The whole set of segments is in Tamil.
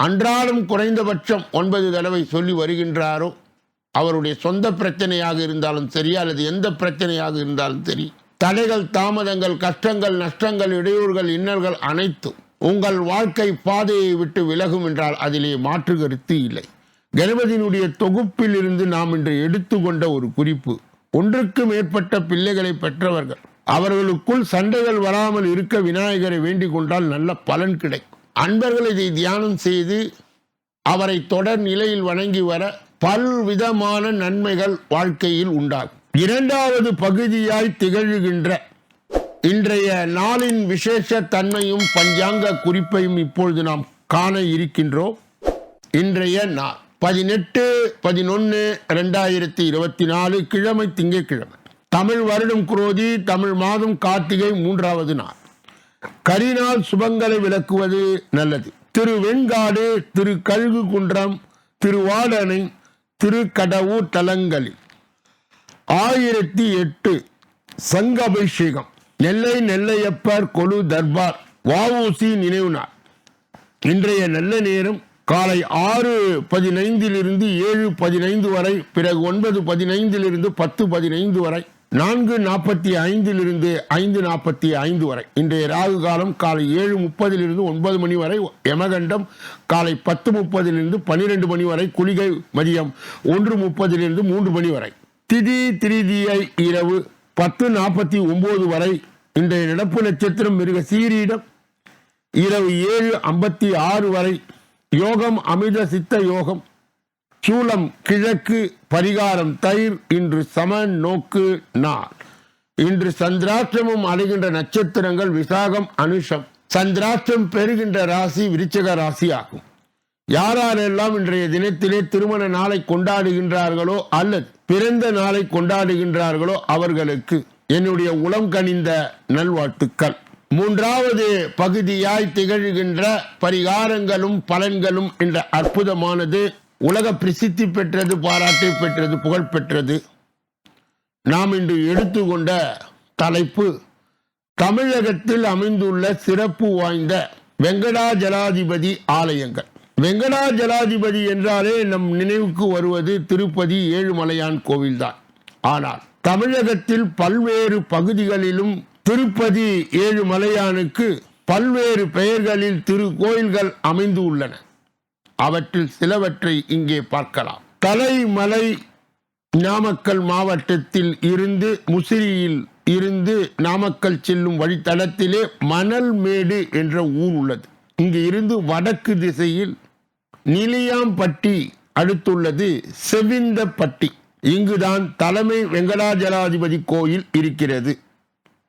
அன்றாடம் குறைந்தபட்சம் ஒன்பது தடவை சொல்லி வருகின்றாரோ அவருடைய சொந்த பிரச்சனையாக இருந்தாலும் சரி அல்லது எந்த பிரச்சனையாக இருந்தாலும் சரி தடைகள் தாமதங்கள் கஷ்டங்கள் நஷ்டங்கள் இடையூறுகள் இன்னல்கள் அனைத்தும் உங்கள் வாழ்க்கை பாதையை விட்டு விலகும் என்றால் அதிலே மாற்று கருத்து இல்லை. கணபதியினுடைய தொகுப்பில் இருந்து நாம் இன்று எடுத்துக்கொண்ட ஒரு குறிப்பு ஒன்றுக்கு மேற்பட்ட பிள்ளைகளை பெற்றவர்கள் அவர்களுக்குள் சண்டைகள் வராமல் இருக்க விநாயகரை வேண்டிக் கொண்டால் நல்ல பலன் கிடைக்கும். அன்பர்கள் இதை தியானம் செய்து அவரை தொடர் நிலையில் வணங்கி வர பல்விதமான நன்மைகள் வாழ்க்கையில் உண்டாகும். இரண்டாவது பகுதியாய் திகழ்கின்ற இன்றைய நாளின் விசேஷ தன்மையும் பஞ்சாங்க குறிப்பையும் இப்பொழுது நாம் காண இருக்கின்றோம். இன்றைய நாள் பதினெட்டு பதினொன்று ரெண்டாயிரத்தி இருபத்தி நாலு கிழமை திங்கட்கிழமை. தமிழ் வருடம் குரோதி தமிழ் மாதம் கார்த்திகை மூன்றாவது நாள். கரினால் சுபங்களை விளக்குவது நல்லது. திரு வெண்காடு திரு கழுகு குன்றம் திருவாடனை திருக்கடவூர் தலங்களில் ஆயிரத்தி எட்டு சங்க அபிஷேகம் நெல்லை நெல்லையப்பர் கொலு தர்பார் வஉசி நினைவு நாள். இன்றைய நல்ல நேரம் காலை ஆறு பதினைந்திலிருந்து ஏழு பதினைந்து வரை பிறகு ஒன்பது பதினைந்திலிருந்து பத்து பதினைந்து வரை. நான்கு நாற்பத்தி ஐந்திலிருந்து ஐந்து நாற்பத்தி ஐந்து வரை. இன்றைய ராகு காலம் காலை ஏழு முப்பதிலிருந்து ஒன்பது மணி வரை. யமகண்டம் காலை பத்து முப்பதிலிருந்து பன்னிரெண்டு மணி வரை. குளிகை மதியம் ஒன்று முப்பதிலிருந்து மூன்று மணி வரை. திதி திரிதியை இரவு பத்து நாற்பத்தி ஒன்பது வரை. இன்றைய நடப்பு நட்சத்திரம் மிருக சீரியிடம் இரவு ஏழு ஐம்பத்தி ஆறு வரை. யோகம் அமிர்த சித்த யோகம் சூலம் கிழக்கு பரிகாரம் தயிர் இன்று சம நோக்கு நாள் இன்று சந்திராஷ்டிரமம் அடைகின்ற நட்சத்திரங்கள் விசாகம் அனுஷம். சந்திராஷ்டிரம் பெறுகின்ற ராசி விருச்சக ராசி ஆகும் யாரெல்லாம் இன்றைய தினத்திலே திருமண நாளை கொண்டாடுகின்றார்களோ அல்லது பிறந்த நாளை கொண்டாடுகின்றார்களோ அவர்களுக்கு என்னுடைய உளம் கனிந்த நல்வாழ்த்துக்கள். மூன்றாவது பகுதியாய் திகழ்கின்ற பரிகாரங்களும் பலன்களும் என்ற அற்புதமானது உலக பிரசித்தி பெற்றது பாராட்டை பெற்றது புகழ் பெற்றது. நாம் இன்று எடுத்துக்கொண்ட தலைப்பு தமிழகத்தில் அமைந்துள்ள சிறப்பு வாய்ந்த வெங்கடாஜலாதிபதி ஆலயங்கள். வெங்கடாஜலாதிபதி என்றாலே நம் நினைவுக்கு வருவது திருப்பதி ஏழுமலையான் கோவில்தான். ஆனால் தமிழகத்தில் பல்வேறு பகுதிகளிலும் திருப்பதி ஏழுமலையானுக்கு பல்வேறு பெயர்களில் திருக்கோயில்கள் அமைந்து உள்ளன அவற்றில் சிலவற்றை இங்கே பார்க்கலாம். தலைமலை நாமக்கல் மாவட்டத்தில் இருந்து முசிறியில் இருந்து நாமக்கல் செல்லும் வழித்தடத்திலே மணல்மேடு என்ற ஊர் உள்ளது. இங்கு இருந்து வடக்கு திசையில் நிலியாம்பட்டி அடுத்துள்ளது செவிந்தப்பட்டி. இங்குதான் தலைமை வெங்கடாஜலாதிபதி கோயில் இருக்கிறது.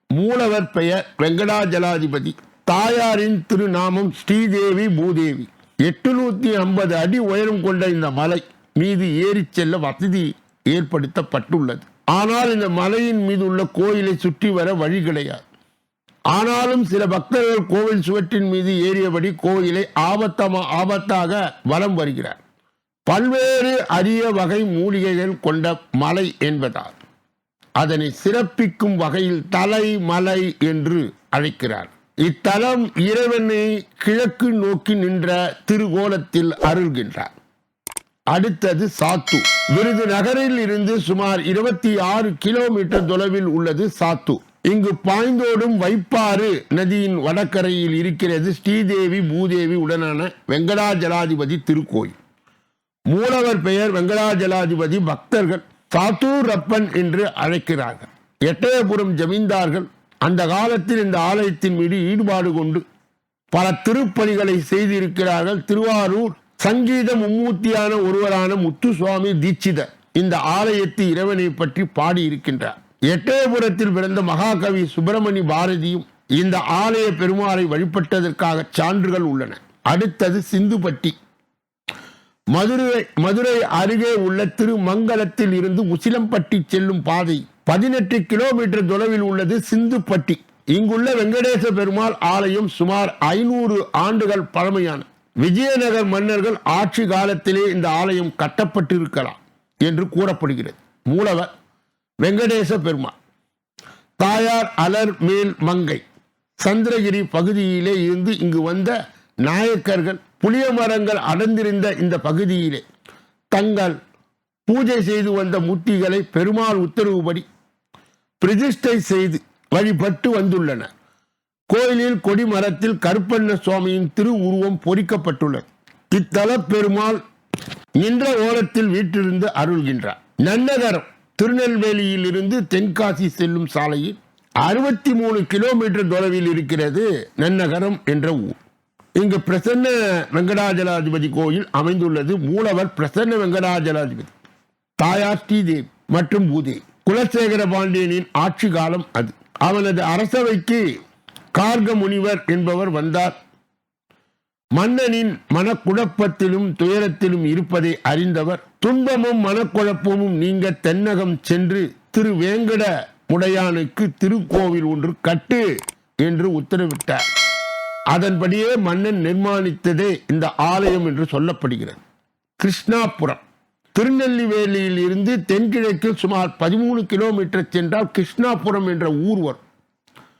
மூலவர் பெயர் வெங்கடாஜலாதிபதி. தாயாரின் திருநாமம் ஸ்ரீதேவி பூதேவி. எட்டுநூத்தி ஐம்பது அடி உயரம் கொண்ட இந்த மலை மீது ஏறிச் செல்ல வசதி ஏற்படுத்தப்பட்டுள்ளது. ஆனால் இந்த மலையின் மீது உள்ள கோயிலை சுற்றி வர வழி கிடையாது. ஆனாலும் சில பக்தர்கள் கோவில் சுவற்றின் மீது ஏறியபடி கோயிலை ஆபத்தமா ஆபத்தாக வலம் வருகிறார். பல்வேறு அரிய வகை மூலிகைகள் கொண்ட மலை என்பதால் அதனை சிறப்பிக்கும் வகையில் தலை மலை என்று அழைக்கிறார். இத்தலம் இறைவனை கிழக்கு நோக்கி நின்ற திருகோலத்தில் அருள்கின்றார். அடுத்தது சாத்து. விருதுநகரில் இருந்து சுமார் இருபத்தி ஆறு கிலோமீட்டர் தொலைவில் உள்ளது சாத்து. இங்கு பாய்ந்தோடும் வைப்பாறு நதியின் வடக்கரையில் இருக்கிறது ஸ்ரீதேவி பூதேவி உடனான வெங்கடாஜலாதிபதி திருக்கோயில். மூலவர் பெயர் வெங்கடாஜலாதிபதி பக்தர்கள் சாத்தூர் ரப்பன் என்று அழைக்கிறார்கள். எட்டயபுரம் ஜமீன்தார்கள் அந்த காலத்தில் இந்த ஆலயத்தின் மீது ஈடுபாடு கொண்டு பல திருப்பணிகளை செய்திருக்கிறார்கள். திருவாரூர் சங்கீத மும்மூர்த்தியான ஒருவரான முத்துசுவாமி தீட்சிதர் இந்த ஆலயத்து இறைவனை பற்றி பாடியிருக்கின்றார். எட்டயபுரத்தில் பிறந்த மகாகவி சுப்பிரமணி பாரதியும் இந்த ஆலய பெருமாளை வழிபட்டதற்காக சான்றுகள் உள்ளன. அடுத்தது சிந்துப்பட்டி. மதுரை மதுரை அருகே உள்ள திருமங்கலத்தில் இருந்து உசிலம்பட்டி செல்லும் பாதை பதினெட்டு கிலோமீட்டர் தொலைவில் உள்ளது சிந்துப்பட்டி. இங்குள்ள வெங்கடேச பெருமாள் ஆலயம் சுமார் ஐநூறு ஆண்டுகள் பழமையான. விஜயநகர் மன்னர்கள் ஆட்சி காலத்திலே இந்த ஆலயம் கட்டப்பட்டிருக்கலாம் என்று கூறப்படுகிறது. மூலவர் வெங்கடேச பெருமாள். தாயார் அலர் மேல் மங்கை. சந்திரகிரி பகுதியிலே இருந்து இங்கு வந்த நாயக்கர்கள் புளிய மரங்கள் அடர்ந்திருந்த இந்த பகுதியிலே தங்கள் பூஜை செய்து வந்த முத்திகளை பெருமாள் உத்தரவுபடி பிரதிஷ்டை செய்து வழிபட்டு வந்துள்ளன. கோயிலில் கொடிமரத்தில் கருப்பண்ண சுவாமியின் திருவுருவம் பொறிக்கப்பட்டுள்ளது. இத்தல பெருமாள் நின்ற ஓரத்தில் வீட்டிலிருந்து அருள்கின்றார். நன்னகரம் திருநெல்வேலியில் இருந்து தென்காசி செல்லும் சாலையில் அறுபத்தி மூணு கிலோமீட்டர் தொலைவில் இருக்கிறது நன்னகரம் என்ற ஊர். இங்கு பிரசன்ன வெங்கடாஜலாதிபதி கோயில் அமைந்துள்ளது. மூலவர் பிரசன்ன வெங்கடாஜலாதிபதி தாயார் ஸ்ரீதேவி மற்றும் பூதேவி. குலசேகர பாண்டியனின் ஆட்சி காலம் அது. அவனது அரசவைக்கு கார்க முனிவர் என்பவர் வந்தார். மன்னனின் மனக்குழப்பத்திலும் துயரத்திலும் இருப்பதை அறிந்தவர். துன்பமும் மனக்குழப்பமும் நீங்க தென்னகம் சென்று திரு வேங்கட முடையானுக்கு திருக்கோவில் ஒன்று கட்டு என்று உத்தரவிட்டார். அதன்படியே மன்னன் நிர்மாணித்ததே இந்த ஆலயம் என்று சொல்லப்படுகிறது. கிருஷ்ணாபுரம். திருநெல்வேலியில் இருந்து தென்கிழக்கில் சுமார் பதிமூணு கிலோமீட்டர் சென்றால் கிருஷ்ணாபுரம் என்ற ஊர் வரும்.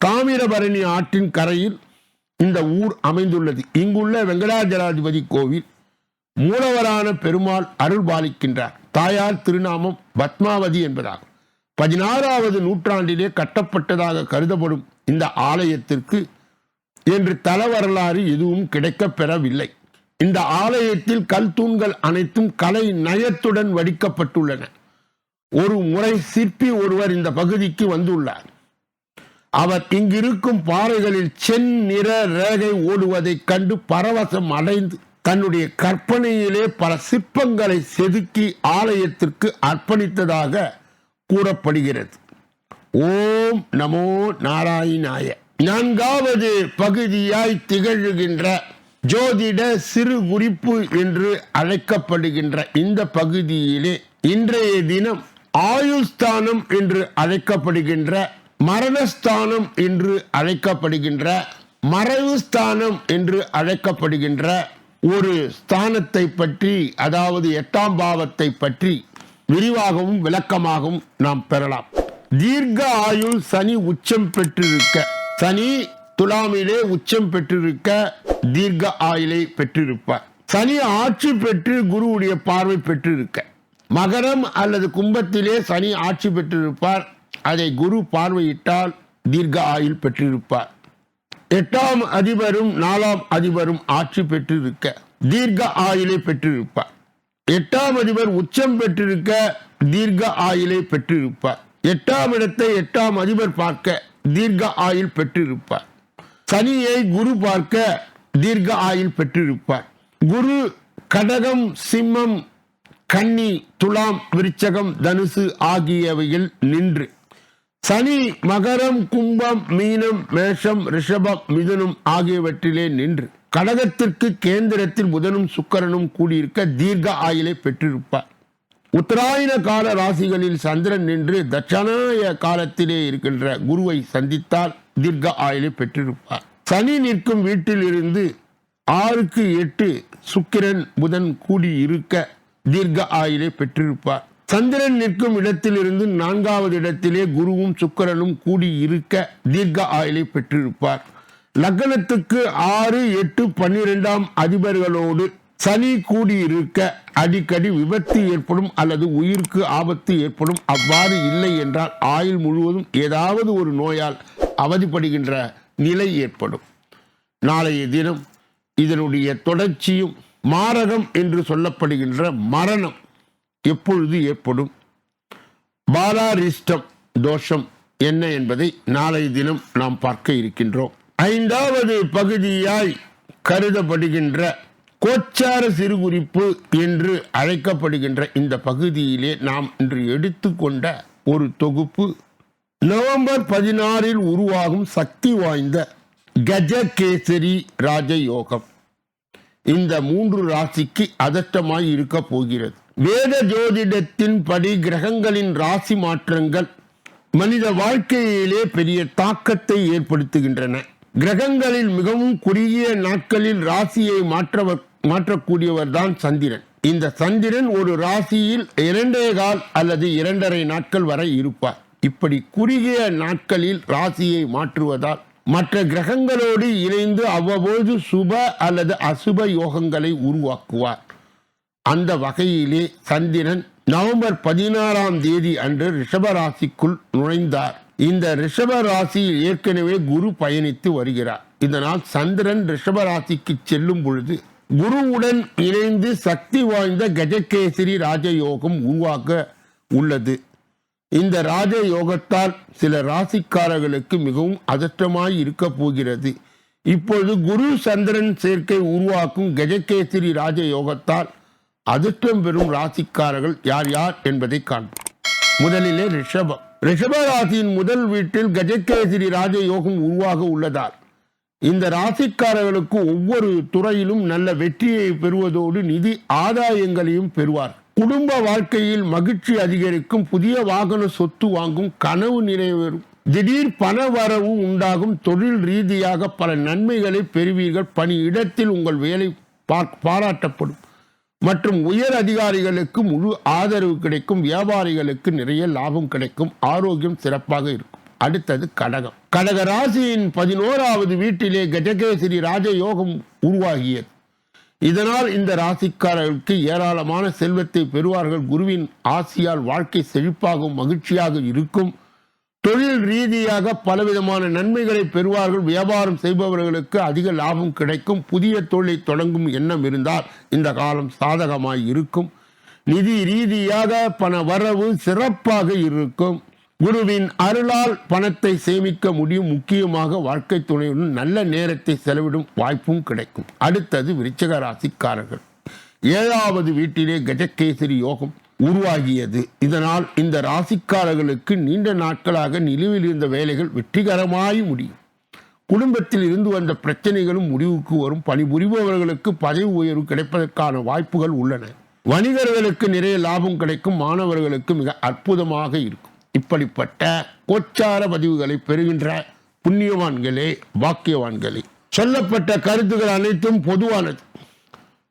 தாமிரபரணி ஆற்றின் கரையில் இந்த ஊர் அமைந்துள்ளது. இங்குள்ள வெங்கடாஜலாதிபதி கோவில் மூலவரான பெருமாள் அருள் பாலிக்கின்றார் தாயார் திருநாமம் பத்மாவதி என்பதாகும். பதினாறாவது நூற்றாண்டிலே கட்டப்பட்டதாக கருதப்படும் இந்த ஆலயத்திற்கு என்று தல வரலாறு எதுவும் கிடைக்கப் பெறவில்லை இந்த ஆலயத்தில் கல் தூண்கள் அனைத்தும் கலை நயத்துடன் வடிக்கப்பட்டுள்ளன. ஒரு முறை சிற்பி ஒருவர் இந்த பகுதிக்கு வந்துள்ளார். அவர் இங்கிருக்கும் பாறைகளில் செந்நிற ரேகை ஓடுவதைக் கண்டு பரவசம் அடைந்து தன்னுடைய கற்பனையிலே பல சிற்பங்களை செதுக்கி ஆலயத்திற்கு அர்ப்பணித்ததாக கூறப்படுகிறது. ஓம் நமோ நாராயணாய. நான்காவது பகுதியாய் திகழ்கின்ற ஜோதிட சிறு குறிப்பு என்று அழைக்கப்படுகின்ற இந்த பகுதியிலே இன்றைய தினம் ஆயுஸ்தானம் என்று அழைக்கப்படுகின்ற மரணஸ்தானம் என்று அழைக்கப்படுகின்ற மறைவு ஸ்தானம் என்று அழைக்கப்படுகின்ற ஒரு ஸ்தானத்தை பற்றி அதாவது எட்டாம் பாவத்தை பற்றி விரிவாகவும் விளக்கமாகவும் நாம் பெறலாம். தீர்க்க ஆயுள் சனி உச்சம் பெற்றிருக்க சனி துலாமிலே உச்சம் பெற்றிருக்க தீர்க்க ஆயிலை பெற்றிருப்பார். சனி ஆட்சி பெற்று குருவுடைய பார்வை பெற்றிருக்க. மகரம் அல்லது கும்பத்திலே சனி ஆட்சி பெற்றிருப்பார். அதை குரு பார்வையிட்டால் தீர்க்க ஆயுள் பெற்றிருப்பார். எட்டாம் அதிபரும் நாலாம் அதிபரும் ஆட்சி பெற்றிருக்க தீர்க்க ஆயுளை பெற்றிருப்பார். எட்டாம் அதிபர் உச்சம் பெற்றிருக்க தீர்க்க ஆயுளை பெற்றிருப்பார். எட்டாம் இடத்தை எட்டாம் அதிபர் பார்க்க தீர்க்க ஆயுள் பெற்றிருப்பார். சனியை குரு பார்க்க தீர்க்க ஆயுள் பெற்றிருப்பார். குரு கடகம் சிம்மம் கன்னி துலாம் விருச்சகம் தனுசு ஆகியவையில் நின்று. சனி மகரம் கும்பம் மீனம் மேஷம் ரிஷபம் மிதுனம் ஆகியவற்றிலே நின்று. கடகத்திற்கு கேந்திரத்தில் புதனும் சுக்கரனும் கூடியிருக்க தீர்க்க ஆயிலை பெற்றிருப்பார். உத்தராயண கால ராசிகளில் சந்திரன் நின்று தட்சணாய காலத்திலே இருக்கின்ற குருவை சந்தித்தால் தீர்க்க ஆயுளை பெற்றிருப்பார். சனி நிற்கும் வீட்டில் இருந்து ஆறுக்கு எட்டு சுக்கிரன் புதன் கூடி இருக்க தீர்க்க ஆயுளை பெற்றிருப்பார். சந்திரன் நிற்கும் இடத்திலிருந்து நான்காவது இடத்திலே குருவும் சுக்கிரனும் கூடி இருக்க தீர்க்க ஆயுளை பெற்றிருப்பார். லக்னத்துக்கு ஆறு எட்டு பன்னிரெண்டாம் அதிபர்களோடு சனி கூடியிருக்க அடிக்கடி விபத்து ஏற்படும் அல்லது உயிருக்கு ஆபத்து ஏற்படும். அவ்வாறு இல்லை என்றால் ஆயுள் முழுவதும் ஏதாவது ஒரு நோயால் அவதிப்படுகின்ற நிலை ஏற்படும். நாளைய தினம் இதனுடைய தொடர்ச்சியும் மாரகம் என்று சொல்லப்படுகின்ற மரணம் எப்பொழுது ஏற்படும்? பாலாரிஷ்டம் தோஷம் என்ன என்பதை நாளைய தினம் நாம் பார்க்க இருக்கின்றோம். ஐந்தாவது பகுதியாய் கருதப்படுகின்ற கோச்சார சிறுகுறிப்பு என்று அழைக்கப்படுகின்ற இந்த பகுதியிலே நாம் இன்று எடுத்துக்கொண்ட ஒரு தொகுப்பு நவம்பர் பதினாறில் உருவாகும் சக்தி வாய்ந்த கஜகேசரி ராஜயோகம். இந்த மூன்று ராசிக்கு அதட்டமாய் இருக்க போகிறது. வேத ஜோதிடத்தின் படி கிரகங்களின் ராசி மாற்றங்கள் மனித வாழ்க்கையிலே பெரிய தாக்கத்தை ஏற்படுத்துகின்றன. கிரகங்களில் மிகவும் குறுகிய நாட்களில் ராசியை மாற்றவர் மாற்றக்கூடியவர் தான் சந்திரன். இந்த சந்திரன் ஒரு ராசியில் இரண்டே கால் அல்லது இரண்டரை நாட்கள் வரை இருப்பார். இப்படி குறுகிய நாட்களில் ராசியை மாற்றுவதால் மற்ற கிரகங்களோடு இணைந்து அவ்வப்போது சுப அல்லது அசுப யோகங்களை உருவாக்குவார். அந்த வகையிலே சந்திரன் நவம்பர் பதினாறாம் தேதி அன்று ரிஷப ராசிக்குள் நுழைந்தார். இந்த ரிஷப ராசியில் ஏற்கனவே குரு பயணித்து வருகிறார். இதனால் சந்திரன் ரிஷப ராசிக்கு செல்லும் பொழுது குருவுடன் இணைந்து சக்தி வாய்ந்த கஜகேசரி ராஜயோகம் உருவாக்க உள்ளது. இந்த ராஜ யோகத்தால் சில ராசிக்காரர்களுக்கு மிகவும் அதற்றமாய் இருக்க போகிறது. இப்பொழுது குரு சந்திரன் சேர்க்கை உருவாக்கும் கஜகேசரி ராஜ யோகத்தால் அதிர்ஷ்டம் பெறும் ராசிக்காரர்கள் யார் யார் என்பதை காண்போம். முதலிலே ரிஷபம். ரிஷப ராசியின் முதல் வீட்டில் கஜகேசரி ராஜ யோகம் உருவாக உள்ளதால் இந்த ராசிக்காரர்களுக்கு ஒவ்வொரு துறையிலும் நல்ல வெற்றியை பெறுவதோடு நிதி ஆதாயங்களையும் பெறுவார் குடும்ப வாழ்க்கையில் மகிழ்ச்சி அதிகரிக்கும் புதிய வாகன சொத்து வாங்கும் கனவு நிறைவேறும். திடீர் பண வரவு உண்டாகும் தொழில் ரீதியாக பல நன்மைகளை பெறுவீர்கள். பணி இடத்தில் உங்கள் வேலை பாராட்டப்படும். மற்றும் உயர் அதிகாரிகளுக்கு முழு ஆதரவு கிடைக்கும். வியாபாரிகளுக்கு நிறைய லாபம் கிடைக்கும். ஆரோக்கியம் சிறப்பாக இருக்கும். அடுத்தது கடகம். கடக ராசியின் பதினோராவது வீட்டிலே கஜகேசரி ராஜயோகம் உருவாகியது. இதனால் இந்த ராசிக்காரர்களுக்கு ஏராளமான செல்வத்தை பெறுவார்கள். குருவின் ஆசியால் வாழ்க்கை செழிப்பாகவும் மகிழ்ச்சியாக இருக்கும். தொழில் ரீதியாக பலவிதமான நன்மைகளை பெறுவார்கள். வியாபாரம் செய்பவர்களுக்கு அதிக லாபம் கிடைக்கும். புதிய தொழிலை தொடங்கும் எண்ணம் இருந்தால் இந்த காலம் சாதகமாய் இருக்கும். நிதி ரீதியாக பண வரவு சிறப்பாக இருக்கும். குருவின் அருளால் பணத்தை சேமிக்க முடியும் முக்கியமாக வாழ்க்கை துணையுடன் நல்ல நேரத்தை செலவிடும் வாய்ப்பும் கிடைக்கும். அடுத்தது விருச்சக ராசிக்காரர்கள். ஏழாவது வீட்டிலே கஜகேசரி யோகம் உருவாகியது. இதனால் இந்த ராசிக்காரர்களுக்கு நீண்ட நாட்களாக நிலுவில் இருந்த வேலைகள் வெற்றிகரமாய் முடியும். குடும்பத்தில் இருந்து வந்த பிரச்சனைகளும் முடிவுக்கு வரும். பணிபுரிபவர்களுக்கு பதவி உயர்வு கிடைப்பதற்கான வாய்ப்புகள் உள்ளன. வணிகர்களுக்கு நிறைய லாபம் கிடைக்கும். மாணவர்களுக்கு மிக அற்புதமாக இருக்கும். இப்படிப்பட்ட கோச்சார பதிவுகளை பெறுகின்ற புண்ணியவான்களே பாக்கியவான்களே. சொல்லப்பட்ட கருத்துக்கள் அனைத்தும் பொதுவானது.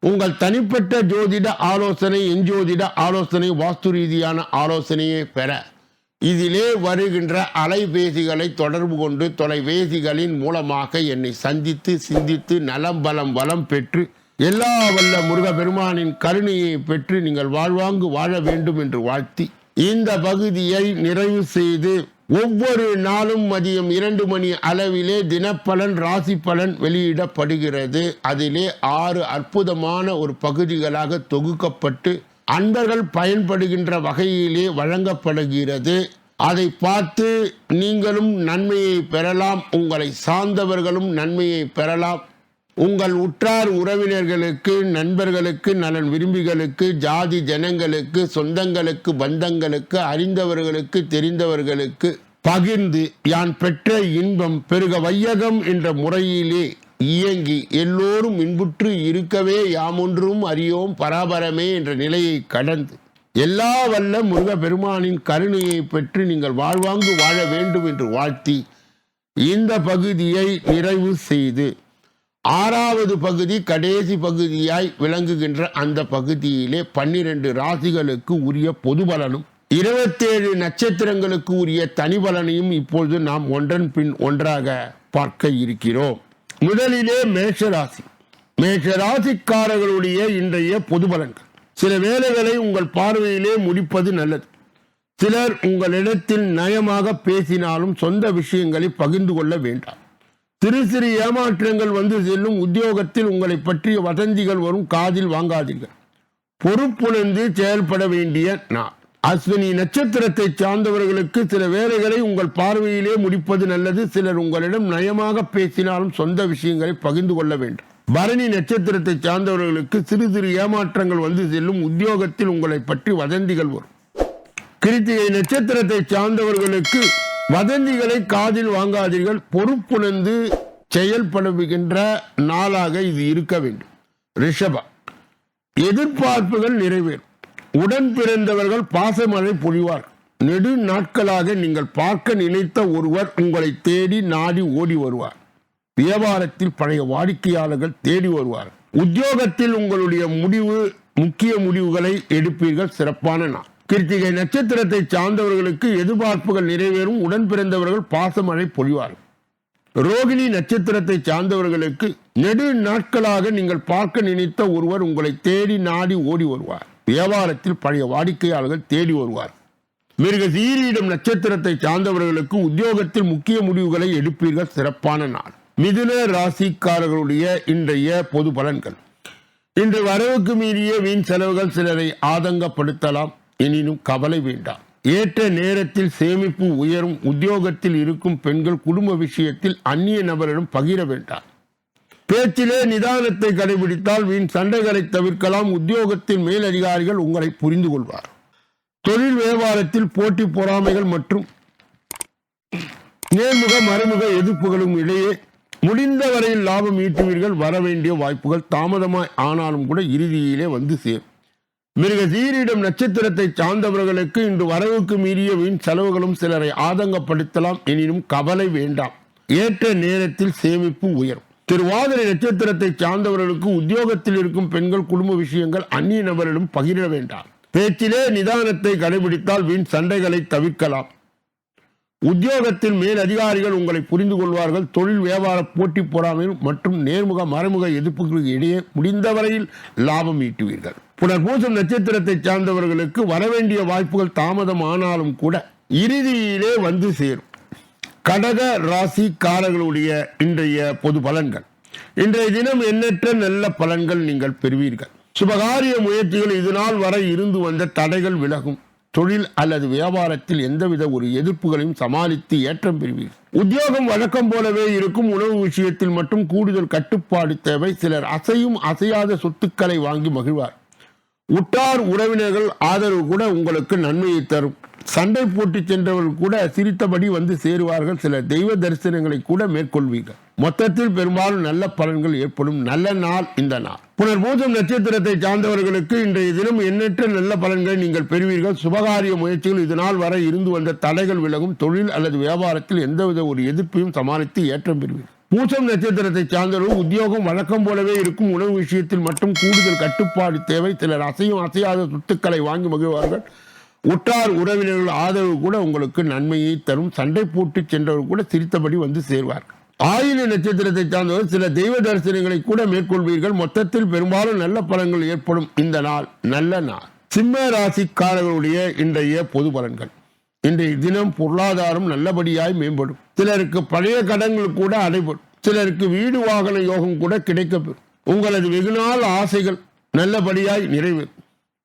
உங்கள் தனிப்பட்ட ஜோதிட ஆலோசனை எஞ்சோதிட ஆலோசனை வாஸ்து ரீதியான ஆலோசனையை பெற. இதிலே வருகின்ற அலைபேசிகளை தொடர்பு கொண்டு தொலைபேசிகளின் மூலமாக என்னை சந்தித்து சிந்தித்து நலம் பலம் வளம் பெற்று எல்லா வல்ல முருக பெருமானின் கருணையை பெற்று நீங்கள் வாழ்வாங்கு வாழ வேண்டும் என்று வாழ்த்தி இந்த பகுதியை நிறைவு செய்து ஒவ்வொரு நாளும் மதியம் இரண்டு மணி அளவிலே தினப்பலன் ராசி பலன் வெளியிடப்படுகிறது. அதிலே ஆறு அற்புதமான ஒரு பகுதிகளாக தொகுக்கப்பட்டு அன்பர்கள் பயன்படுகின்ற வகையிலே வழங்கப்படுகிறது. அதை பார்த்து நீங்களும் நன்மையை பெறலாம் உங்களை சார்ந்தவர்களும் நன்மையை பெறலாம். உங்கள் உற்றார் உறவினர்களுக்கு நண்பர்களுக்கு நலன் விரும்பிகளுக்கு ஜாதி ஜனங்களுக்கு சொந்தங்களுக்கு பந்தங்களுக்கு அறிந்தவர்களுக்கு தெரிந்தவர்களுக்கு பகிர்ந்து யான் பெற்ற இன்பம் பெருக வையகம் என்ற முறையிலே இயங்கி எல்லோரும் இன்புற்று இருக்கவே யாமொன்றும் அறியோம் பராபரமே என்ற நிலையை கடந்து எல்லா வல்ல முருக பெருமானின் கருணையை பெற்று நீங்கள் வாழ்வாங்கு வாழ வேண்டும் என்று வாழ்த்தி இந்த பகுதியை நிறைவு செய்து ஆறாவது பகுதி கடைசி பகுதியாய் விளங்குகின்ற அந்த பகுதியிலே பன்னிரண்டு ராசிகளுக்கு உரிய பொது பலனும் இருபத்தேழு நட்சத்திரங்களுக்கு உரிய தனி பலனையும் இப்பொழுது நாம் ஒன்றன் பின் ஒன்றாக பார்க்க இருக்கிறோம். முதலிலே மேஷராசி மேஷராசிக்காரர்களுடைய இன்றைய பொது பலன்கள். சில வேலைகளை உங்கள் பார்வையிலே முடிப்பது நல்லது. சிலர் உங்களிடத்தில் நயமாக பேசினாலும் சொந்த விஷயங்களை பகிர்ந்து கொள்ள வேண்டாம். சிறு சிறு ஏமாற்றங்கள் வந்து செல்லும் உத்தியோகத்தில் உங்களை பற்றிய வதந்திகள் வரும் காதில் வாங்காதீர்கள். பொறுப்புணர்ந்து செயல்பட வேண்டிய நாள். அஸ்வினி நட்சத்திரத்தை சார்ந்தவர்களுக்கு சில வேலைகளை உங்கள் பார்வையிலே முடிப்பது நல்லது. சிலர் உங்களிடம் நயமாக பேசினாலும் சொந்த விஷயங்களை பகிர்ந்து கொள்ள வேண்டும். பரணி நட்சத்திரத்தை சார்ந்தவர்களுக்கு சிறு சிறு ஏமாற்றங்கள் வந்து செல்லும் உத்தியோகத்தில் உங்களை பற்றி வதந்திகள் வரும். கிருத்திகை நட்சத்திரத்தை சார்ந்தவர்களுக்கு வதந்திகளை காதில் வாங்காதீர்கள். பொறுப்புணர்ந்து செயல்படுகின்ற நாளாக இது இருக்க வேண்டும். ரிஷபா எதிர்பார்ப்புகள் நிறைவேறும். உடன் பிறந்தவர்கள் பாசமழை பொழிவார் நெடு நாட்களாக நீங்கள் பார்க்க நினைத்த ஒருவர் உங்களை தேடி நாடி ஓடி வருவார். வியாபாரத்தில் பழைய வாடிக்கையாளர்கள் தேடி வருவார் உத்தியோகத்தில் உங்களுடைய முடிவு முக்கிய முடிவுகளை எடுப்பீர்கள். சிறப்பான நாள். கிருத்திகை நட்சத்திரத்தை சார்ந்தவர்களுக்கு எதிர்பார்ப்புகள் நிறைவேறும். உடன் பிறந்தவர்கள் பாசமழை பொழிவார்கள். ரோகிணி நட்சத்திரத்தை சார்ந்தவர்களுக்கு நெடு நாட்களாக நீங்கள் பார்க்க நினைத்த ஒருவர் உங்களை தேடி நாடி ஓடி வருவார். வியாபாரத்தில் பழைய வாடிக்கையாளர்கள் தேடி வருவார். மிருக சீரியிடம் நட்சத்திரத்தை சார்ந்தவர்களுக்கு உத்தியோகத்தில் முக்கிய முடிவுகளை எடுப்பீர்கள். சிறப்பான நாள். மிதுன ராசிக்காரர்களுடைய இன்றைய பொது பலன்கள். இன்று வரவுக்கு மீறிய வீண் செலவுகள் சிலரை ஆதங்கப்படுத்தலாம். எனினும் கவலை வேண்டாம். ஏற்ற நேரத்தில் சேமிப்பு உயரும் உத்தியோகத்தில் இருக்கும் பெண்கள் குடும்ப விஷயத்தில் அந்நிய நபரிடம் பகிர வேண்டாம். பேச்சிலே நிதானத்தை கடைபிடித்தால் வீண் சண்டைகளை தவிர்க்கலாம். உத்தியோகத்தின் மேலதிகாரிகள் உங்களை புரிந்து கொள்வார். தொழில் வியாபாரத்தில் போட்டி பொறாமைகள் மற்றும் நேர்முக மறைமுக எதிர்ப்புகளும் இடையே முடிந்த வரையில் லாபம் ஈட்டுவீர்கள். வர வேண்டிய வாய்ப்புகள் தாமதமாய் ஆனாலும் கூட இறுதியிலே வந்து சேரும். மிருக சீரிடம் நட்சத்திரத்தை சார்ந்தவர்களுக்கு இன்று வரவுக்கு மீறிய வீண் செலவுகளும் சிலரை ஆதங்கப்படுத்தலாம். எனினும் கவலை வேண்டாம். ஏற்ற நேரத்தில் சேமிப்பு உயரும். திருவாதிரை நட்சத்திரத்தை சார்ந்தவர்களுக்கு உத்தியோகத்தில் இருக்கும் பெண்கள் குடும்ப விஷயங்கள் அந்நிய நபரிடம் பகிர வேண்டாம். பேச்சிலே நிதானத்தை கடைபிடித்தால் வீண் சண்டைகளை தவிர்க்கலாம். உத்தியோகத்தில் மேல் அதிகாரிகள் உங்களை புரிந்து கொள்வார்கள். தொழில் வியாபார போட்டி போடாமல் மற்றும் நேர்முக மறைமுக எதிர்ப்புகளுக்கு இடையே முடிந்தவரையில் லாபம் ஈட்டுவீர்கள். புனர்பூசம் நட்சத்திரத்தை சார்ந்தவர்களுக்கு வரவேண்டிய வாய்ப்புகள் தாமதம் ஆனாலும் கூட இறுதியிலே வந்து சேரும். கடக ராசிக்காரர்களுடைய இன்றைய பொது பலன்கள். இன்றைய தினம் எண்ணற்ற நல்ல பலன்கள் நீங்கள் பெறுவீர்கள். சுபகாரிய முயற்சிகள் இதுநாள் வரை இருந்து வந்த தடைகள் விலகும். தொழில் அல்லது வியாபாரத்தில் எந்தவித ஒரு எதிர்ப்புகளையும் சமாளித்து ஏற்றம் பெறுவீர்கள். உத்தியோகம் வழக்கம் போலவே இருக்கும் உணவு விஷயத்தில் மட்டும் கூடுதல் கட்டுப்பாடு தேவை. சிலர் அசையும் அசையாத சொத்துக்களை வாங்கி மகிழ்வார். உற்றார் உறவினர்கள் ஆதரவு கூட உங்களுக்கு நன்மையை தரும். சண்டை போட்டு சென்றவர்கள் கூட சிரித்தபடி வந்து சேருவார்கள். சில தெய்வ தரிசனங்களை கூட மேற்கொள்வீர்கள். மொத்தத்தில் பெரும்பாலும் நல்ல பலன்கள் ஏற்படும். நல்ல நாள் இந்த நாள். புனர்பூசம் நட்சத்திரத்தை சார்ந்தவர்களுக்கு இன்றைய தினம் எண்ணற்ற நல்ல பலன்களை நீங்கள் பெறுவீர்கள். சுபகாரிய முயற்சிகள் இது நாள் வரை இருந்து வந்த தடைகள் விலகும். தொழில் அல்லது வியாபாரத்தில் எந்தவித ஒரு எதிர்ப்பையும் சமாளித்து ஏற்றம் பெறுவீர்கள். பூசம் நட்சத்திரத்தை சார்ந்தவர்கள் உத்தியோகம் வழக்கம் போலவே இருக்கும் உணவு விஷயத்தில் மட்டும் கூடுதல் கட்டுப்பாடு தேவை. சிலர் அசையும் அசையாத சொத்துக்களை வாங்கி மகிழ்வார்கள். உற்றார் உறவினர்கள் ஆதரவு கூட உங்களுக்கு நன்மையை தரும். சண்டை போட்டு சென்றவர் கூட சிரித்தபடி வந்து சேர்வார்கள் ஆயுத நட்சத்திரத்தை சார்ந்தவர் சில தெய்வ தரிசனங்களை கூட மேற்கொள்வீர்கள். மொத்தத்தில் பெரும்பாலும் நல்ல பலன்கள் ஏற்படும். இந்த நாள் நல்ல நாள். சிம்ம ராசிக்காரர்களுடைய இன்றைய பொது பலன்கள். இன்றைய தினம் பொருளாதாரம் நல்லபடியாய் மேம்படும். சிலருக்கு பழைய கடன்கள் கூட அடைபடும். சிலருக்கு வீடு வாகன யோகம் கூட கிடைக்கப்பெறும். உங்களது வெகுநாள் ஆசைகள் நல்லபடியாய் நிறைவேறும்.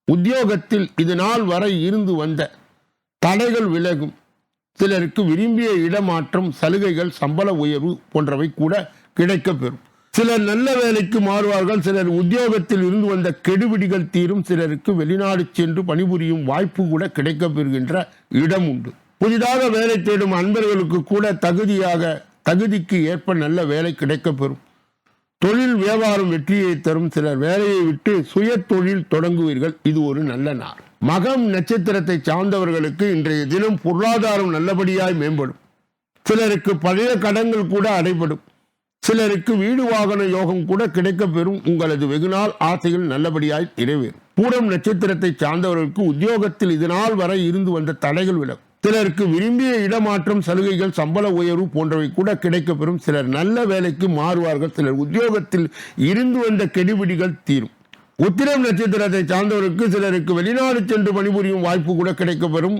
உத்தியோகத்தில் இது நாள் வரை இருந்து வந்த தடைகள் விலகும். சிலருக்கு விரும்பிய இடமாற்றம் சலுகைகள் சம்பள உயர்வு போன்றவை கூட கிடைக்கப்பெறும். சிலர் நல்ல வேலைக்கு மாறுவார்கள் சிலர் உத்தியோகத்தில் இருந்து வந்த கெடுபிடிகள் தீரும் சிலருக்கு வெளிநாடு சென்று பணிபுரியும் வாய்ப்பு கூட கிடைக்கப்பெறுகின்ற இடம் உண்டு. புதிதாக வேலை தேடும் அன்பர்களுக்கு கூட தகுதியாக தகுதிக்கு ஏற்ப நல்ல வேலை கிடைக்கப்பெறும். தொழில் வியாபாரம் வெற்றியை தரும் சிலர் வேலையை விட்டு சுய தொழில் தொடங்குவீர்கள் இது ஒரு நல்ல நாள். மகம் நட்சத்திரத்தை சார்ந்தவர்களுக்கு இன்றைய தினம் பொருளாதாரம் நல்லபடியாய் மேம்படும். சிலருக்கு பழைய கடன்கள் கூட அடைபடும். சிலருக்கு வீடு வாகன யோகம் கூட கிடைக்கப்பெறும். உங்களது வெகுநாள் ஆசைகள் நல்லபடியாய் நிறைவேறும். பூரம் நட்சத்திரத்தை சார்ந்தவர்களுக்கு உத்தியோகத்தில் இதுநாள் வரை இருந்து வந்த தடைகள் விலகும். சிலருக்கு விரும்பிய இடமாற்றம் சலுகைகள் சம்பள உயர்வு போன்றவை கூட கிடைக்கப்பெறும். சிலர் நல்ல வேலைக்கு மாறுவார்கள். சிலர் உத்தியோகத்தில் இருந்து வந்த கெடுபிடிகள் தீரும். உத்திரம் நட்சத்திரத்தை சார்ந்தவருக்கு சிலருக்கு வெளிநாடு சென்று பணிபுரியும் வாய்ப்பு கூட கிடைக்கப்பெறும்.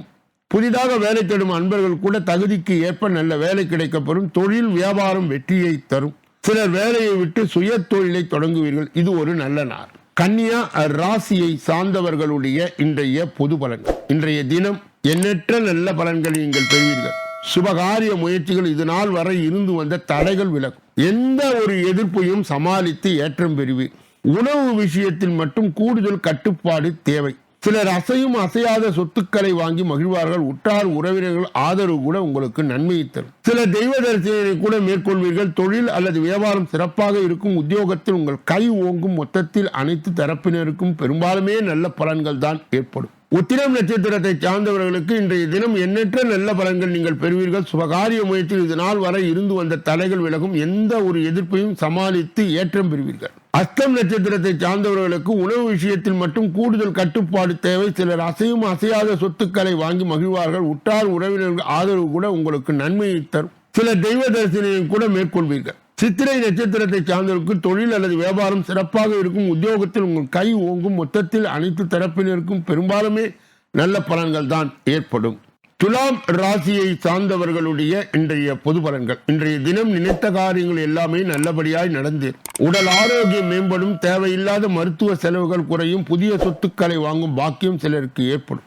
புதிதாக வேலை தேடும் அன்பர்கள் கூட தகுதிக்கு ஏற்ப நல்ல வேலை கிடைக்கப்பெறும். தொழில் வியாபாரம் வெற்றியை தரும். சிலர் வேலையை விட்டு சுய தொழிலை தொடங்குவீர்கள். இது ஒரு நல்ல நாள். கன்னியா ராசியை சார்ந்தவர்களுடைய இன்றைய பொது பலன்கள். இன்றைய தினம் எண்ணற்ற நல்ல பலன்களை நீங்கள் பெறுவீர்கள். சுபகாரிய முயற்சிகள் இது நாள் வரை இருந்து வந்த தடைகள் விலகும். எந்த ஒரு எதிர்ப்பையும் சமாளித்து ஏற்றம் பெறுவீர். உணவு விஷயத்தில் மட்டும் கூடுதல் கட்டுப்பாடு தேவை. சிலர் அசையும் அசையாத சொத்துக்களை வாங்கி மகிழ்வார்கள். உற்றார் உறவினர்கள் ஆதரவு கூட உங்களுக்கு நன்மையை தரும். சில தெய்வ தரிசனங்களை கூட மேற்கொள்வீர்கள். தொழில் அல்லது வியாபாரம் சிறப்பாக இருக்கும். உத்தியோகத்தில் உங்கள் கை ஓங்கும் மொத்தத்தில் அனைத்து தரப்பினருக்கும் பெரும்பாலுமே நல்ல பலன்கள் தான் ஏற்படும். உத்திரம் நட்சத்திரத்தை சார்ந்தவர்களுக்கு இன்றைய தினம் எண்ணற்ற நல்ல பலன்கள் நீங்கள் பெறுவீர்கள். சுபகாரிய முயற்சியில் இது நாள் வரை இருந்து வந்த தலைகள் விலகும் எந்த ஒரு எதிர்ப்பையும் சமாளித்து ஏற்றம் பெறுவீர்கள். அஸ்தம் நட்சத்திரத்தை சார்ந்தவர்களுக்கு உணவு விஷயத்தில் மட்டும் கூடுதல் கட்டுப்பாடு தேவை. சிலர் அசையும் அசையாத சொத்துக்களை வாங்கி மகிழ்வார்கள். உற்றார் உறவினர்கள் ஆதரவு கூட உங்களுக்கு நன்மையை தரும். சில தெய்வ தரிசனையும் கூட மேற்கொள்வீர்கள். சித்திரை நட்சத்திரத்தை சார்ந்தவருக்கு தொழில் அல்லது வியாபாரம் சிறப்பாக இருக்கும். உத்தியோகத்தில் உங்கள் கை ஓங்கும். மொத்தத்தில் அனைத்து தரப்பினருக்கும் பெரும்பாலுமே நல்ல பலன்கள் தான் ஏற்படும். துலாம் ராசியை சார்ந்தவர்களுடைய இன்றைய பொது பலன்கள். இன்றைய தினம் நினைத்த காரியங்கள் எல்லாமே நல்லபடியாய் நடந்து உடல் ஆரோக்கியம் மேம்படும் தேவையில்லாத மருத்துவ செலவுகள் குறையும் புதிய சொத்துக்களை வாங்கும் பாக்கியம் சிலருக்கு ஏற்படும்.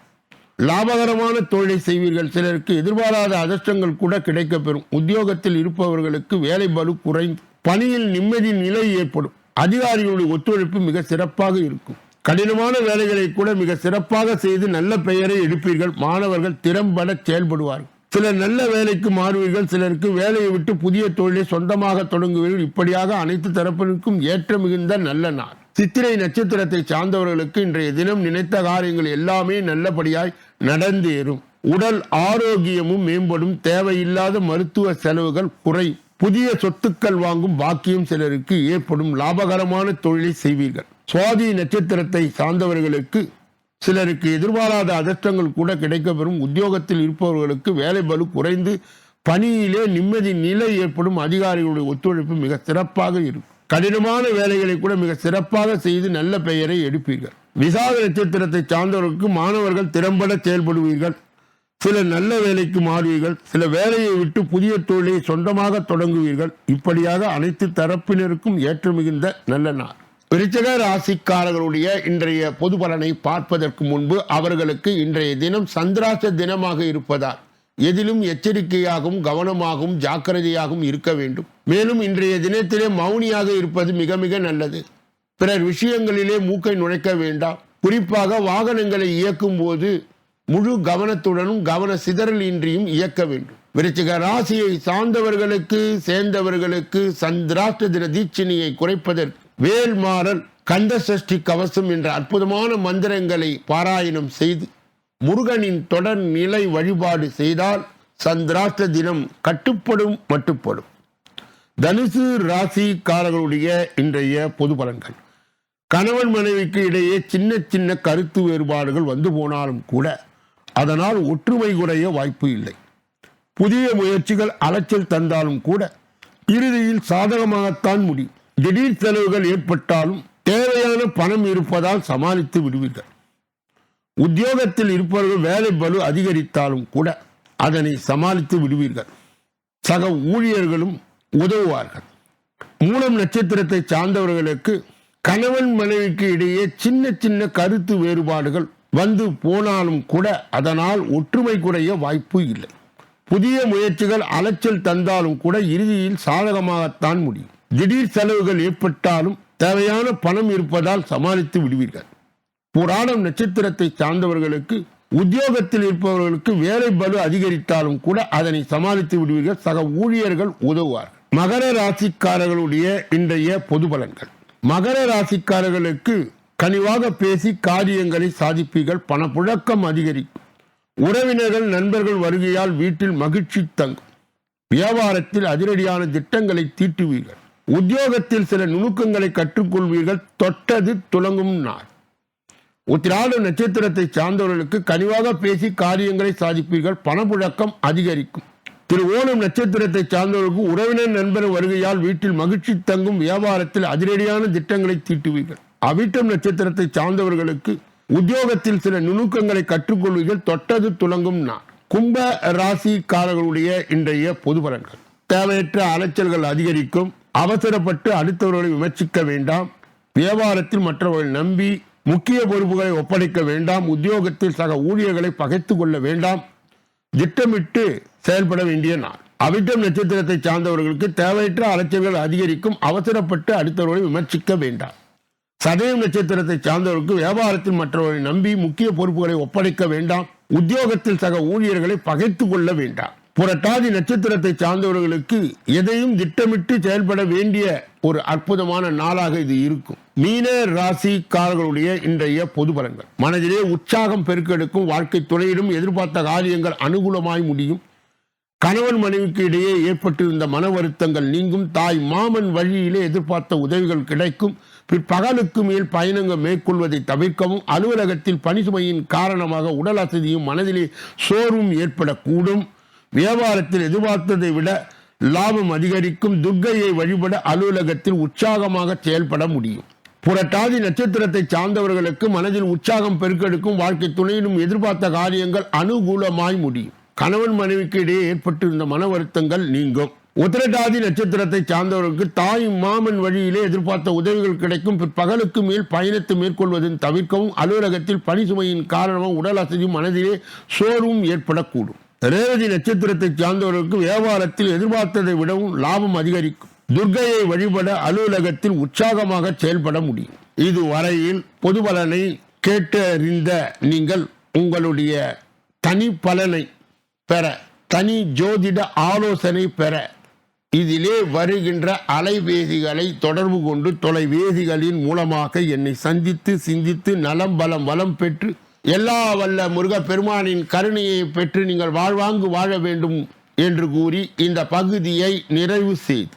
லாபகரமான தொழிலை செய்வீர்கள். சிலருக்கு எதிர்பாராத அதிர்ஷ்டங்கள் கூட கிடைக்கப்பெறும். உத்தியோகத்தில் இருப்பவர்களுக்கு வேலை பலு குறைந்து பணியில் நிம்மதி நிலை ஏற்படும். அதிகாரிகளுடைய ஒத்துழைப்பு மிக சிறப்பாக இருக்கும். கடினமான வேலைகளை கூட மிக சிறப்பாக செய்து நல்ல பெயரை எடுப்பீர்கள். மாணவர்கள் திறம்பட செயல்படுவார்கள். சிலர் நல்ல வேலைக்கு மாறுவீர்கள். சிலருக்கு வேலையை விட்டு புதிய தொழிலை சொந்தமாக தொடங்குவீர்கள். இப்படியாக அனைத்து தரப்பினருக்கும் ஏற்ற மிகுந்த நல்ல நாள். சித்திரை நட்சத்திரத்தை சார்ந்தவர்களுக்கு இன்றைய தினம் நினைத்த காரியங்கள் எல்லாமே நல்லபடியாய் நடந்தேறும். உடல் ஆரோக்கியமும் மேம்படும். தேவையில்லாத மருத்துவ செலவுகள் குறை. புதிய சொத்துக்கள் வாங்கும் பாக்கியம் சிலருக்கு ஏற்படும். லாபகரமான தொழிலை செய்வீர்கள். சுவாதி நட்சத்திரத்தை சார்ந்தவர்களுக்கு சிலருக்கு எதிர்பாராத அதிர்ஷ்டங்கள் கூட கிடைக்கப்பெறும். உத்தியோகத்தில் இருப்பவர்களுக்கு வேலை பலு குறைந்து பணியிலே நிம்மதி நிலை ஏற்படும். அதிகாரிகளுடைய ஒத்துழைப்பு மிக சிறப்பாக இருக்கும். கடினமான வேலைகளை கூட மிக சிறப்பாக செய்து நல்ல பெயரை எடுப்பீர்கள். விசாக நட்சத்திரத்தை சார்ந்தவர்களுக்கு மாணவர்கள் திறம்பட செயல்படுவீர்கள். சில நல்ல வேலைக்கு மாறுவீர்கள். சில வேலையை விட்டு புதிய தொழிலை சொந்தமாக தொடங்குவீர்கள். இப்படியாக அனைத்து தரப்பினருக்கும் ஏற்ற மிகுந்த நல்ல நாள். விருச்சக ராசிக்காரர்களுடைய இன்றைய பொது பலனை பார்ப்பதற்கு முன்பு அவர்களுக்கு இன்றைய தினம் சந்திராச தினமாக இருப்பதால் எதிலும் எச்சரிக்கையாகவும் கவனமாகவும் ஜாக்கிரதையாகவும் இருக்க வேண்டும். மேலும் இன்றைய தினத்திலே மௌனியாக இருப்பது மிக மிக நல்லது. பிறர் விஷயங்களிலே மூக்கை நுழைக்க வேண்டாம். குறிப்பாக வாகனங்களை இயக்கும் போது முழு கவனத்துடனும் கவன சிதறல் இன்றியும் இயக்க வேண்டும். விருச்சிக ராசியை சார்ந்தவர்களுக்கு சேர்ந்தவர்களுக்கு சந்திராஷ்ட தின தீட்சணியை குறைப்பதற்கு வேல்மாறல் கந்த சஷ்டி கவசம் என்ற அற்புதமான மந்திரங்களை பாராயணம் செய்து முருகனின் தொடர் நிலை வழிபாடு செய்தால் சந்திராஷ்ட தினம் கட்டுப்படும் மட்டுப்படும். தனுசு ராசிக்காரர்களுடைய இன்றைய பொது பலன்கள். கணவன் மனைவிக்கு இடையே சின்ன சின்ன கருத்து வேறுபாடுகள் வந்து போனாலும் கூட அதனால் ஒற்றுமை குறைய வாய்ப்பு இல்லை. புதிய முயற்சிகள் அலைச்சல் தந்தாலும் கூட இறுதியில் சாதகமாகத்தான் முடியும். திடீர் செலவுகள் ஏற்பட்டாலும் தேவையான பணம் இருப்பதால் சமாளித்து விடுவீர்கள். உத்தியோகத்தில் இருப்பவர்கள் வேலை பலு அதிகரித்தாலும் கூட அதனை சமாளித்து விடுவீர்கள். சக ஊழியர்களும் உதவுவார்கள். மூலம் நட்சத்திரத்தை சார்ந்தவர்களுக்கு கணவன் மனைவிக்கு இடையே சின்ன சின்ன கருத்து வேறுபாடுகள் வந்து போனாலும் கூட அதனால் ஒற்றுமை குறைய வாய்ப்பு இல்லை. புதிய முயற்சிகள் அலைச்சல் தந்தாலும் கூட இறுதியில் சாதகமாகத்தான் முடியும். திடீர் செலவுகள் ஏற்பட்டாலும் தேவையான பணம் இருப்பதால் சமாளித்து விடுவீர்கள். புராணம் நட்சத்திரத்தை சார்ந்தவர்களுக்கு உத்தியோகத்தில் இருப்பவர்களுக்கு வேலை பலு அதிகரித்தாலும் கூட அதனை சமாளித்து விடுவீர்கள். சக ஊழியர்கள் உதவுவார்கள். மகர ராசிக்காரர்களுடைய இன்றைய பொது பலன்கள். மகர ராசிக்காரர்களுக்கு கனிவாக பேசி காரியங்களை சாதிப்பீர்கள். பணப்புழக்கம் அதிகரிக்கும். உறவினர்கள் நண்பர்கள் வருகையால் வீட்டில் மகிழ்ச்சி தங்கும். வியாபாரத்தில் அதிரடியான திட்டங்களை தீட்டுவீர்கள். உத்தியோகத்தில் சில நுணுக்கங்களை கற்றுக்கொள்வீர்கள். தொட்டது துலங்கும் நாள். உத்திராட நட்சத்திரத்தை சார்ந்தவர்களுக்கு கனிவாக பேசி காரியங்களை சாதிப்பீர்கள். பணப்புழக்கம் அதிகரிக்கும். திரு ஓணம் நட்சத்திரத்தை சார்ந்தவர்களுக்கு உறவினர் நண்பர் வருகையால் வீட்டில் மகிழ்ச்சி தங்கும் வியாபாரத்தில் அதிரடியான திட்டங்களை தீட்டுவீர்கள். அவிட்டம் நட்சத்திரத்தை சார்ந்தவர்களுக்கு உத்தியோகத்தில் சில நுணுக்கங்களை கற்றுக்கொள்வீர்கள். தொட்டது துலங்கும் நான் கும்ப ராசிக்காரர்களுடைய இன்றைய பொது பலன்கள். தேவையற்ற அலைச்சல்கள் அதிகரிக்கும். அவசரப்பட்டு அடுத்தவர்களை விமர்சிக்க வேண்டாம். வியாபாரத்தில் மற்றவர்கள் நம்பி முக்கிய பொறுப்புகளை ஒப்படைக்க வேண்டாம். உத்தியோகத்தில் சக ஊழியர்களை பகைத்து கொள்ள வேண்டாம். திட்டமிட்டு செயல்பட வேண்டிய நாள். அவிட்டம் நட்சத்திரத்தை சார்ந்தவர்களுக்கு தேவையற்ற அலைச்சல்கள் அதிகரிக்கும். அவசரப்பட்டு அடுத்தவர்களை விமர்சிக்க வேண்டாம். சதயம் நட்சத்திரத்தை சார்ந்தவருக்கு வியாபாரத்தில் மற்றவர்களை நம்பி முக்கிய பொறுப்புகளை ஒப்படைக்க வேண்டாம். உத்தியோகத்தில் சக ஊழியர்களை பகைத்து கொள்ள வேண்டாம். புரட்டாதி நட்சத்திரத்தை சார்ந்தவர்களுக்கு எதையும் திட்டமிட்டு செயல்பட வேண்டிய ஒரு அற்புதமான நாளாக இது இருக்கும். மீன ராசிக்காரர்களுடைய இன்றைய பொது பலன்கள். மனதிலே உற்சாகம் பெருக்கெடுக்கும் வாழ்க்கை துறையிலும் எதிர்பார்த்த காரியங்கள் அனுகூலமாய் முடியும். கணவன் மனைவிக்கு இடையே ஏற்பட்டிருந்த மன வருத்தங்கள் நீங்கும். தாய் மாமன் வழியிலே எதிர்பார்த்த உதவிகள் கிடைக்கும். பிற்பகலுக்கு மேல் பயணங்கள் மேற்கொள்வதை தவிர்க்கவும் அலுவலகத்தில் பணிசுமையின் காரணமாக உடல் அசதியும் மனதிலே சோர்வும் ஏற்படக்கூடும். வியாபாரத்தில் எதிர்பார்த்ததை விட லாபம் அதிகரிக்கும். துர்க்கையை வழிபட அலுவலகத்தில் உற்சாகமாக செயல்பட முடியும். புரட்டாதி நட்சத்திரத்தை சார்ந்தவர்களுக்கு மனதில் உற்சாகம் பெருக்கெடுக்கும் வாழ்க்கை துணையிலும் எதிர்பார்த்த காரியங்கள் அனுகூலமாய் முடியும். கணவன் மனைவிக்கு இடையே ஏற்பட்டிருந்த மன வருத்தங்கள் நீங்கும். உத்திரட்டாதி நட்சத்திரத்தை சார்ந்தவர்களுக்கு தாய் மாமன் வழியிலே எதிர்பார்த்த உதவிகள் கிடைக்கும். பிற்பகலுக்கு மேல் பயணத்தை மேற்கொள்வதன் தவிர்க்கவும் அலுவலகத்தில் பணி சுமையின் காரணமும் உடல் அசதியும் மனதிலே சோர்வும் ஏற்படக்கூடும். ரேவதி நட்சத்திரத்தை சார்ந்தவர்களுக்கு வியாபாரத்தில் எதிர்பார்த்ததை விடவும் லாபம் அதிகரிக்கும். துர்கையை வழிபட அலுவலகத்தில் உற்சாகமாக செயல்பட முடியும். இதுவரையில் பொது பலனை கேட்டறிந்த நீங்கள் உங்களுடைய தனி பலனை பெற தனி ஜோதிட ஆலோசனை பெற இதிலே வருகின்ற அலைவேதிகளை தொடர்பு கொண்டு தொலைவேதிகளின் மூலமாக என்னை சந்தித்து சிந்தித்து நலம் பலம் வளம் பெற்று எல்லா வல்ல முருக பெருமானின் கருணையை பெற்று நீங்கள் வாழ்வாங்கு வாழ வேண்டும் என்று கூறி இந்த பகுதியை நிறைவு செய்து